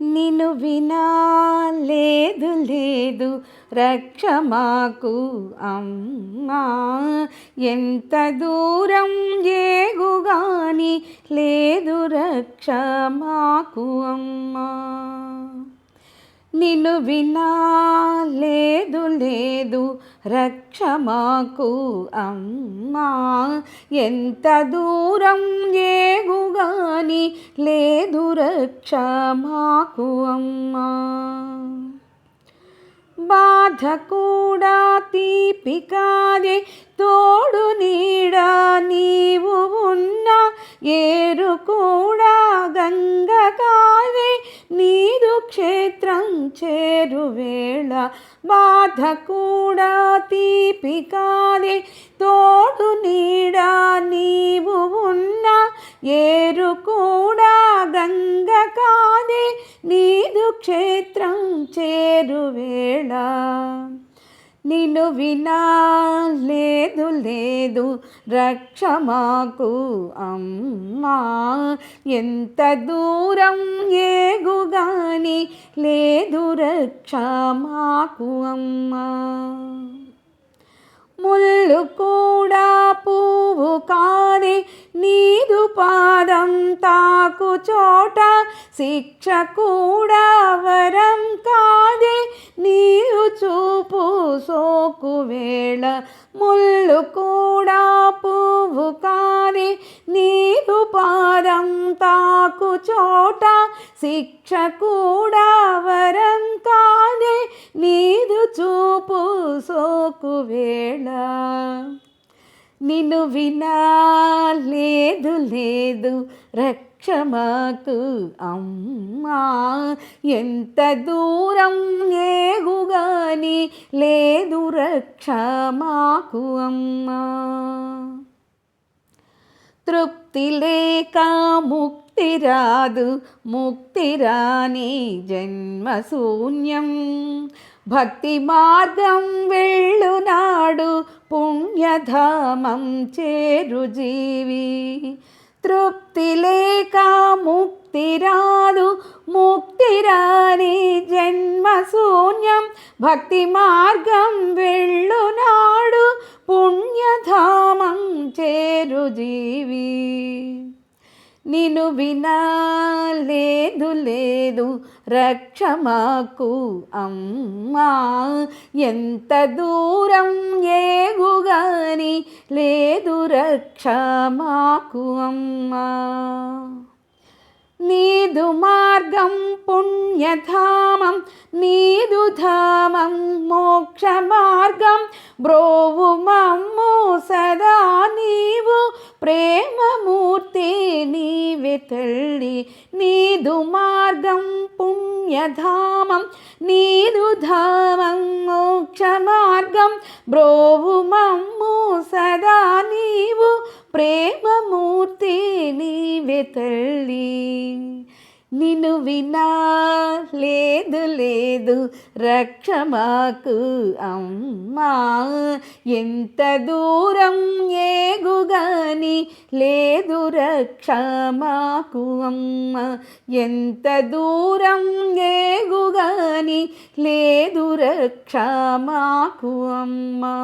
నిను వినా లేదు లేదు. రక్ష మాకు అమ్మా. ఎంత దూరం ఏగుగాని లేదు రక్ష మాకు అమ్మా. నిన్ను వినా లేదు లేదు. రక్ష క్షమాకు అమ్మా ఎంత దూరం ఏగుగాని లేదు రక్ష మాకు అమ్మా. బాధ కూడా తీపి కాదే తోడు నీడ నీవు ఉన్నా ఏరు కూడా గంగ కాదే నీరు క్షేత్రం చేరువేళ బాధ కూడా తీ తీపి కాదే తోడు నీడ నీవు ఉన్న ఏరు కూడా గంగ కాదే నీదు క్షేత్రం చేరువేళ నిన్ను వినా లేదు లేదు రక్ష మాకు అమ్మా. ఎంత దూరం ఏగుగాని లేదు రక్ష మాకు అమ్మా. కూడా పువ్వు కాని నీదు పాదం తాకు చోట శిక్ష కూడా వరం కాదే. నీరు చూపు సోకు వేళ ముళ్ళు కూడా పువ్వు కాని నీదు పాదం మాకు చోట శిక్ష కూడా వరం కానే నీదు చూపు సోకు వేళ. నిన్ను వినా లేదు లేదు రక్షమాకు అమ్మా. ఎంత దూరం ఏగుగాని లేదు రక్షమాకు అమ్మా. తృప్తి లేక ముక్ ముక్తి రాదు ముక్తి రాని జన్మ శూన్యం భక్తి మార్గం వెళ్ళునాడు పుణ్యధామం చేరు జీవి. తృప్తి లేక ముక్తి రాదు ముక్తి రాని జన్మ శూన్యం భక్తి మార్గం వెళ్ళునాడు పుణ్యధామం చేరు జీవి. నిను వినలేదు లేదు లేదు. రక్ష మాకు అమ్మా. ఎంత దూరం ఏగుగాని లేదు రక్ష మాకు అమ్మా. నీదు మార్గం పుణ్యధామం నీదు ధామం మోక్ష మార్గం. బ్రోవు మమ్ము సదా నీవు ప్రేమ ప్రేమమూర్తి నీవే తల్లి నీదు మార్గం పుణ్యధామం నీదు ధామం మోక్ష మార్గం బ్రోవు మమ్ము సదా నీవు ప్రేమమూర్తి నీవే తల్లి. నిన్ను వినా లేదు లేదు రక్షమాకు అమ్మా. ఎంత దూరం ఏగుగాని లేదు రక్షమాకు అమ్మ. ఎంత దూరం ఏగుగాని లేదు రక్షమాకు అమ్మా.